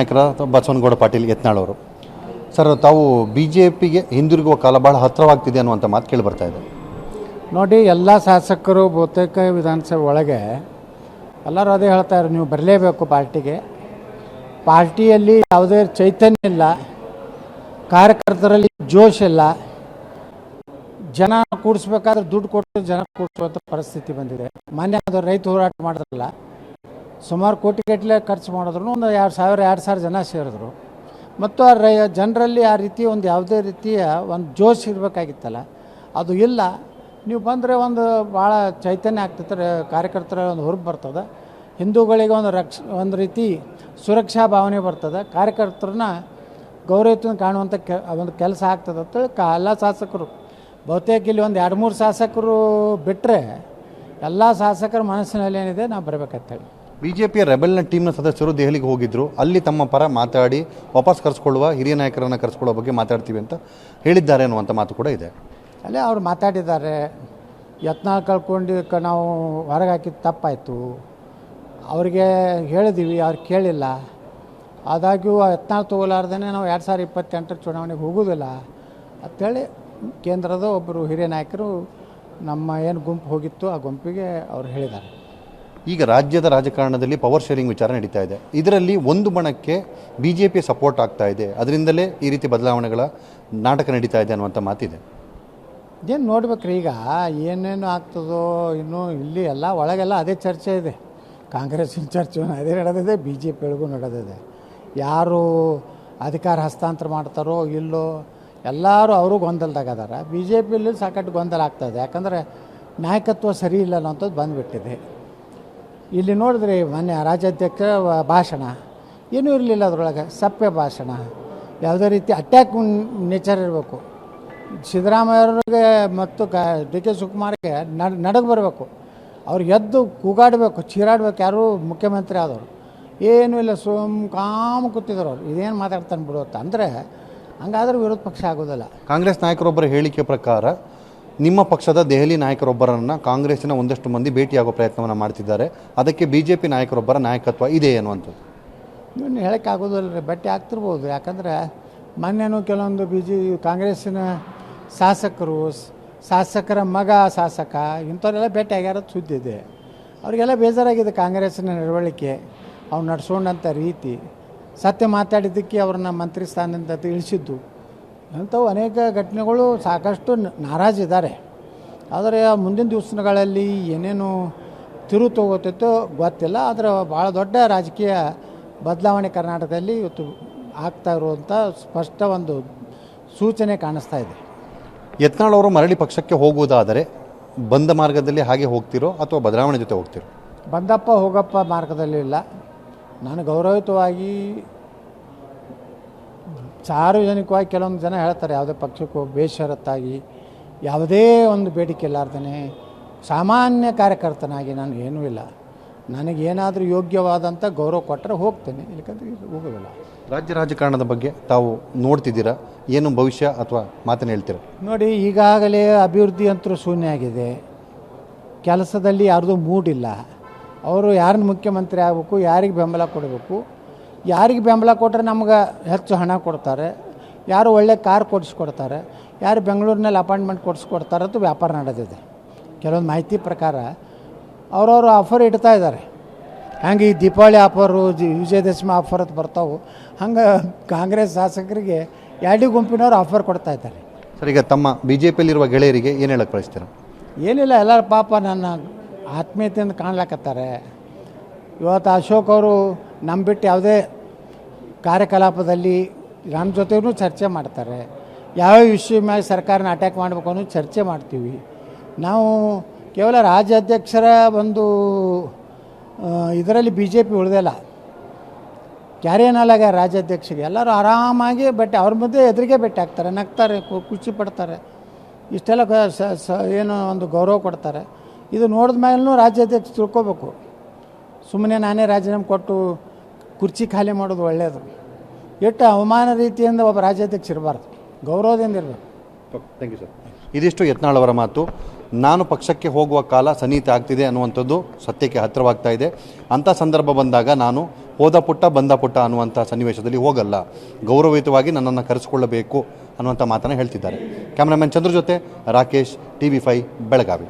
ನಾಯಕರ ಬಸವನಗೌಡ ಪಾಟೀಲ್ ಯತ್ನಾಳ್ ಸರ್, ತಾವು B J ಪಿಗೆ ಹಿಂದಿರುಗುವ ಕಾಲ ಭಾಳ ಹತ್ತಿರವಾಗ್ತಿದೆ ಅನ್ನುವಂಥ ಮಾತು ಕೇಳಿ ಬರ್ತಾ ಇದೆ. ನೋಡಿ, ಎಲ್ಲ ಶಾಸಕರು ಬಹುತೇಕ ವಿಧಾನಸಭೆ ಒಳಗೆ ಎಲ್ಲರೂ ಅದೇ ಹೇಳ್ತಾರೆ ನೀವು ಬರಲೇಬೇಕು ಪಾರ್ಟಿಗೆ. ಪಾರ್ಟಿಯಲ್ಲಿ ಯಾವುದೇ ಚೈತನ್ಯ ಇಲ್ಲ, ಕಾರ್ಯಕರ್ತರಲ್ಲಿ ಜೋಶ್ ಇಲ್ಲ. ಜನ ಕೂಡಿಸ್ಬೇಕಾದ್ರೆ ದುಡ್ಡು ಕೊಟ್ಟು ಜನ ಕೂಡಿಸುವಂಥ ಪರಿಸ್ಥಿತಿ ಬಂದಿದೆ. ಮಾನ್ಯ ರೈತ ಹೋರಾಟ ಮಾಡಿದ್ರಲ್ಲ ಸುಮಾರು ಕೋಟಿಗಟ್ಟಲೆ ಖರ್ಚು ಮಾಡಿದ್ರು ಒಂದು ಎರಡು ಸಾವಿರ ಎರಡು ಸಾವಿರ ಜನ ಸೇರಿದ್ರು. ಮತ್ತು ಆ ರೈ, ಜನರಲ್ಲಿ ಆ ರೀತಿ ಒಂದು ಯಾವುದೇ ರೀತಿಯ ಒಂದು ಜೋಶ್ ಇರಬೇಕಾಗಿತ್ತಲ್ಲ. ಅದು ಇಲ್ಲ. ನೀವು ಬಂದರೆ ಒಂದು ಭಾಳ ಚೈತನ್ಯ ಆಗ್ತೈತೆ ಕಾರ್ಯಕರ್ತರ ಒಂದು ಹುರುಪು ಬರ್ತದೆ. ಹಿಂದೂಗಳಿಗೆ ಒಂದು ರಕ್ಷ, ಒಂದು ರೀತಿ ಸುರಕ್ಷಾ ಭಾವನೆ ಬರ್ತದೆ. ಕಾರ್ಯಕರ್ತರನ್ನ ಗೌರವದಿಂದ ಕಾಣುವಂಥ ಕೆ, ಒಂದು ಕೆಲಸ ಆಗ್ತದೆ ಅಂತೇಳಿ ಎಲ್ಲ ಶಾಸಕರು. ಬಹುತೇಕ ಇಲ್ಲಿ ಒಂದು ಎರಡು ಮೂರು ಶಾಸಕರು ಬಿಟ್ಟರೆ ಎಲ್ಲ ಶಾಸಕರ ಮನಸ್ಸಿನಲ್ಲಿ ಏನಿದೆ, ನಾವು ಬರಬೇಕಂತೇಳಿ. ಬಿ ಜೆ ಪಿಯ ರೆಬೆಲ್ನ ಟೀಮ್ನ ಸದಸ್ಯರು ದೆಹಲಿಗೆ ಹೋಗಿದ್ದರು ಅಲ್ಲಿ ತಮ್ಮ ಪರ ಮಾತಾಡಿ ವಾಪಸ್ ಕರೆಸ್ಕೊಳ್ಳುವ ಹಿರಿಯ ನಾಯಕರನ್ನು ಕರೆಸ್ಕೊಳ್ಳೋ ಬಗ್ಗೆ ಮಾತಾಡ್ತೀವಿ ಅಂತ ಹೇಳಿದ್ದಾರೆ ಅನ್ನುವಂಥ ಮಾತು ಕೂಡ ಇದೆ. ಅಲ್ಲೇ ಅವ್ರು ಮಾತಾಡಿದ್ದಾರೆ. ಯತ್ನ ಕಳ್ಕೊಂಡು ನಾವು ಹೊರಗೆ ಹಾಕಿದ ತಪ್ಪಾಯಿತು. ಅವರಿಗೆ ಹೇಳಿದ್ದೀವಿ ಅವ್ರು ಕೇಳಿಲ್ಲ. ಆದಾಗ್ಯೂ ಯತ್ನ ತಗೋಲಾರ್ದೇ ನಾವು ಎರಡು ಸಾವಿರ ಇಪ್ಪತ್ತೆಂಟರ ಚುನಾವಣೆಗೆ ಹೋಗೋದಿಲ್ಲ ಅಂಥೇಳಿ ಕೇಂದ್ರದ ಒಬ್ಬರು ಹಿರಿಯ ನಾಯಕರು ನಮ್ಮ ಏನು ಗುಂಪು ಹೋಗಿತ್ತು ಆ ಗುಂಪಿಗೆ ಅವ್ರು ಹೇಳಿದ್ದಾರೆ. ಈಗ ರಾಜ್ಯದ ರಾಜಕಾರಣದಲ್ಲಿ ಪವರ್ ಶೇರಿಂಗ್ ವಿಚಾರ ನಡೀತಾ ಇದೆ. ಇದರಲ್ಲಿ ಒಂದು ಬಣಕ್ಕೆ ಬಿ ಜೆ ಪಿ ಸಪೋರ್ಟ್ ಆಗ್ತಾ ಇದೆ. ಅದರಿಂದಲೇ ಈ ರೀತಿ ಬದಲಾವಣೆಗಳ ನಾಟಕ ನಡೀತಾ ಇದೆ ಅನ್ನುವಂಥ ಮಾತಿದೆ. ಏನು ನೋಡ್ಬೇಕ್ರಿ ಈಗ ಏನೇನು ಆಗ್ತದೋ ಇನ್ನೂ ಇಲ್ಲಿ ಎಲ್ಲ ಒಳಗೆಲ್ಲ ಅದೇ ಚರ್ಚೆ ಇದೆ. ಕಾಂಗ್ರೆಸ್ಸಿನ ಚರ್ಚೆ ಅದೇ ನಡೆದಿದೆ ಬಿ ಜೆ ಪಿಗಳಿಗೂ ನಡೆದಿದೆ. ಯಾರು ಅಧಿಕಾರ ಹಸ್ತಾಂತರ ಮಾಡ್ತಾರೋ ಇಲ್ಲೋ ಎಲ್ಲರೂ ಅವರು ಗೊಂದಲದಾಗ ಅದಾರ. ಬಿ ಜೆ ಪಿಯಲ್ಲಿ ಸಾಕಷ್ಟು ಗೊಂದಲ ಆಗ್ತದೆ ಯಾಕಂದರೆ ನಾಯಕತ್ವ ಸರಿ ಇಲ್ಲ ಅನ್ನೋಂಥದ್ದು ಬಂದುಬಿಟ್ಟಿದೆ. ಇಲ್ಲಿ ನೋಡಿದ್ರಿ ಮೊನ್ನೆ ರಾಜ್ಯಾಧ್ಯಕ್ಷ ಭಾಷಣ. ಏನೂ ಇರಲಿಲ್ಲ ಅದರೊಳಗೆ ಸಪ್ಪೆ ಭಾಷಣ. ಯಾವುದೇ ರೀತಿ ಅಟ್ಯಾಕ್ ನೇಚರ್ ಇರಬೇಕು. ಸಿದ್ದರಾಮಯ್ಯವ್ರಿಗೆ ಮತ್ತು ಕ ಡಿ ಕೆ ಶಿವಕುಮಾರ್ಗೆ ನಡ್, ನಡಗೆ ಬರಬೇಕು. ಅವ್ರು ಎದ್ದು ಕೂಗಾಡಬೇಕು, ಚೀರಾಡ್ಬೇಕು, ಯಾರು ಮುಖ್ಯಮಂತ್ರಿ ಆದವರು. ಏನೂ ಇಲ್ಲ, ಸುಮ್ ಕಾಮ ಕೂತಿದ್ರು ಅವ್ರು. ಇದೇನು ಮಾತಾಡ್ತಾನೆ ಬಿಡುತ್ತೆ ಅಂದರೆ ಹಂಗಾದ್ರೆ ವಿರೋಧ ಪಕ್ಷ ಆಗೋದಿಲ್ಲ. ಕಾಂಗ್ರೆಸ್ ನಾಯಕರೊಬ್ಬರ ಹೇಳಿಕೆ ಪ್ರಕಾರ ನಿಮ್ಮ ಪಕ್ಷದ ದೆಹಲಿ ನಾಯಕರೊಬ್ಬರನ್ನು ಕಾಂಗ್ರೆಸ್ಸಿನ ಒಂದಷ್ಟು ಮಂದಿ ಭೇಟಿಯಾಗೋ ಪ್ರಯತ್ನವನ್ನು ಮಾಡ್ತಿದ್ದಾರೆ. ಅದಕ್ಕೆ ಬಿ ಜೆ ಪಿ ನಾಯಕರೊಬ್ಬರ ನಾಯಕತ್ವ ಇದೆ ಅನ್ನುವಂಥದ್ದು ಇನ್ನು ಹೇಳಕ್ಕೆ ಆಗೋದಿಲ್ಲ ರೀ ಬಟ್ಟೆ ಆಗ್ತಿರ್ಬೋದು ಯಾಕಂದರೆ ಮೊನ್ನೆನೂ ಕೆಲವೊಂದು ಬಿ ಜೆ ಕಾಂಗ್ರೆಸ್ಸಿನ ಶಾಸಕರು, ಶಾಸಕರ ಮಗ ಶಾಸಕ, ಇಂಥವರೆಲ್ಲ ಭೇಟಿ ಆಗ್ಯಾರ ಸುದ್ದಿ ಇದೆ. ಅವರಿಗೆಲ್ಲ ಬೇಜಾರಾಗಿದೆ ಕಾಂಗ್ರೆಸ್ಸಿನ ನಡವಳಿಕೆ ಅವ್ರು ನಡೆಸ್ಕೊಂಡಂಥ ರೀತಿ. ಸತ್ಯ ಮಾತಾಡಿದ್ದಕ್ಕೆ ಅವ್ರನ್ನ ಮಂತ್ರಿ ಸ್ಥಾನದಿಂದ ಇಳಿಸಿದ್ದು ಅಂಥವು ಅನೇಕ ಘಟನೆಗಳು ಸಾಕಷ್ಟು ನಾರಾಜಿದ್ದಾರೆ. ಆದರೆ ಮುಂದಿನ ದಿವಸಗಳಲ್ಲಿ ಏನೇನು ತಿರು ತಗೋತೈತೋ ಗೊತ್ತಿಲ್ಲ. ಆದರೆ ಭಾಳ ದೊಡ್ಡ ರಾಜಕೀಯ ಬದಲಾವಣೆ ಕರ್ನಾಟಕದಲ್ಲಿ ಇವತ್ತು ಆಗ್ತಾ ಇರುವಂಥ ಸ್ಪಷ್ಟ ಒಂದು ಸೂಚನೆ ಕಾಣಿಸ್ತಾ ಇದೆ. ಯತ್ನಾಳ್ ಅವರು ಮರಳಿ ಪಕ್ಷಕ್ಕೆ ಹೋಗುವುದಾದರೆ ಬಂದ ಮಾರ್ಗದಲ್ಲಿ ಹಾಗೆ ಹೋಗ್ತಿರೋ ಅಥವಾ ಬದಲಾವಣೆ ಜೊತೆ ಹೋಗ್ತಿರೋ? ಬಂದಪ್ಪ ಹೋಗಪ್ಪ ಮಾರ್ಗದಲ್ಲಿ ಇಲ್ಲ. ನಾನು ಗೌರವಯುತವಾಗಿ ಸಾರ್ವಜನಿಕವಾಗಿ ಕೆಲವೊಂದು ಜನ ಹೇಳ್ತಾರೆ ಯಾವುದೇ ಪಕ್ಷಕ್ಕೂ ಬೇಷರತ್ತಾಗಿ ಯಾವುದೇ ಒಂದು ಬೇಡಿಕೆ ಇಲ್ಲಾರ್ದೇ ಸಾಮಾನ್ಯ ಕಾರ್ಯಕರ್ತನಾಗಿ ನಾನು ಏನೂ ಇಲ್ಲ. ನನಗೇನಾದರೂ ಯೋಗ್ಯವಾದಂಥ ಗೌರವ ಕೊಟ್ಟರೆ ಹೋಗ್ತೇನೆ ಇಲ್ಲಕಂದ್ರೆ ಹೋಗೋದಿಲ್ಲ. ರಾಜ್ಯ ರಾಜಕಾರಣದ ಬಗ್ಗೆ ತಾವು ನೋಡ್ತಿದ್ದೀರಾ? ಏನು ಭವಿಷ್ಯ ಅಥವಾ ಮಾತನ್ನು ಹೇಳ್ತೀರಾ? ನೋಡಿ ಈಗಾಗಲೇ ಅಭಿವೃದ್ಧಿ ಅಂತೂ ಶೂನ್ಯ ಆಗಿದೆ. ಕೆಲಸದಲ್ಲಿ ಯಾರ್ದು ಮೂಡಿಲ್ಲ. ಅವರು ಯಾರನ್ನ ಮುಖ್ಯಮಂತ್ರಿ ಆಗಬೇಕು ಯಾರಿಗೆ ಬೆಂಬಲ ಕೊಡಬೇಕು ಯಾರಿಗೆ ಬೆಂಬಲ ಕೊಟ್ಟರೆ ನಮ್ಗೆ ಹೆಚ್ಚು ಹಣ ಕೊಡ್ತಾರೆ ಯಾರು ಒಳ್ಳೆ ಕಾರ್ ಕೊಡಿಸ್ಕೊಡ್ತಾರೆ ಯಾರು ಬೆಂಗಳೂರಿನಲ್ಲಿ ಅಪಾಯಿಂಟ್ಮೆಂಟ್ ಕೊಡಿಸ್ಕೊಡ್ತಾರೆ ಅದು ವ್ಯಾಪಾರ ನಡೆದಿದೆ. ಕೆಲವೊಂದು ಮಾಹಿತಿ ಪ್ರಕಾರ ಅವರವರು ಆಫರ್ ಇಡ್ತಾ ಇದ್ದಾರೆ. ಹಂಗೆ ಈ ದೀಪಾವಳಿ ಆಫರು ವಿಜಯದಶಮಿ ಆಫರ್ ಅಂತ ಬರ್ತಾವೆ. ಹಂಗೆ ಕಾಂಗ್ರೆಸ್ ಶಾಸಕರಿಗೆ ಎರಡೂ ಗುಂಪಿನವ್ರು ಆಫರ್ ಕೊಡ್ತಾ ಇದ್ದಾರೆ. ಸರ್ ಈಗ ತಮ್ಮ ಬಿ ಜೆ ಪಿಯಲ್ಲಿರುವ ಗೆಳೆಯರಿಗೆ ಏನು ಹೇಳಕ್ಕೆ ಕಳಿಸ್ತೀರ ಏನಿಲ್ಲ ಎಲ್ಲರ ಪಾಪ ನನ್ನ ಆತ್ಮೀಯತೆಯಿಂದ ಕಾಣ್ಲಾಕತ್ತಾರೆ. ಇವತ್ತು ಅಶೋಕ್ ಅವರು ನಮ್ಮ ಬಿಟ್ಟು ಯಾವುದೇ ಕಾರ್ಯಕಲಾಪದಲ್ಲಿ ನಮ್ಮ ಜೊತೆಗೂ ಚರ್ಚೆ ಮಾಡ್ತಾರೆ. ಯಾವ ವಿಷಯ ಮೇಲೆ ಸರ್ಕಾರನ ಅಟ್ಯಾಕ್ ಮಾಡಬೇಕು ಅನ್ನೋದು ಚರ್ಚೆ ಮಾಡ್ತೀವಿ. ನಾವು ಕೇವಲ ರಾಜ್ಯಾಧ್ಯಕ್ಷರ ಒಂದು ಇದರಲ್ಲಿ ಬಿ ಜೆ ಪಿ ಉಳಿದಿಲ್ಲ ಕ್ಯಾರಿಯನಲ್ಲಾಗ ರಾಜ್ಯಾಧ್ಯಕ್ಷರಿಗೆ ಎಲ್ಲರೂ ಆರಾಮಾಗಿ ಬಟ್ ಅವ್ರ ಮಧ್ಯೆ ಎದುರಿಗೆ ಭೇಟಿ ಆಗ್ತಾರೆ ನಗ್ತಾರೆ ಖುಷಿ ಪಡ್ತಾರೆ. ಇಷ್ಟೆಲ್ಲ ಏನು ಒಂದು ಗೌರವ ಕೊಡ್ತಾರೆ. ಇದು ನೋಡಿದ ಮೇಲೂ ರಾಜ್ಯಾಧ್ಯಕ್ಷ ತಿಳ್ಕೊಬೇಕು. ಸುಮ್ಮನೆ ನಾನೇ ರಾಜೀನಾಮೆ ಕೊಟ್ಟು ಕುರ್ಚಿ ಖಾಲಿ ಮಾಡೋದು ಒಳ್ಳೆಯದು ಎಷ್ಟು ಅವಮಾನ ರೀತಿಯಿಂದ ಒಬ್ಬ ರಾಜ್ಯಾಧ್ಯಕ್ಷ ಇರಬಾರ್ದು. ಗೌರವದಿಂದ ಇರಬೇಕು. ಥ್ಯಾಂಕ್ ಯು ಸರ್ ಇದಿಷ್ಟು ಯತ್ನಾಳ್ ಅವರ ಮಾತು. ನಾನು ಪಕ್ಷಕ್ಕೆ ಹೋಗುವ ಕಾಲ ಸನ್ನಿಹಿತ ಆಗ್ತಿದೆ ಅನ್ನುವಂಥದ್ದು ಸತ್ಯಕ್ಕೆ ಹತ್ತಿರವಾಗ್ತಾ ಇದೆ. ಅಂಥ ಸಂದರ್ಭ ಬಂದಾಗ ನಾನು ಹೋದ ಪುಟ್ಟ, ಬಂದ ಪುಟ್ಟ ಅನ್ನುವಂಥ ಸನ್ನಿವೇಶದಲ್ಲಿ ಹೋಗಲ್ಲ. ಗೌರವಯುತವಾಗಿ ನನ್ನನ್ನು ಕರೆಸಿಕೊಳ್ಳಬೇಕು ಅನ್ನುವಂಥ ಮಾತನ್ನು ಹೇಳ್ತಿದ್ದಾರೆ. ಕ್ಯಾಮ್ರಾಮನ್ ಚಂದ್ರ ಜೊತೆ Rakesh T V five Belagavi.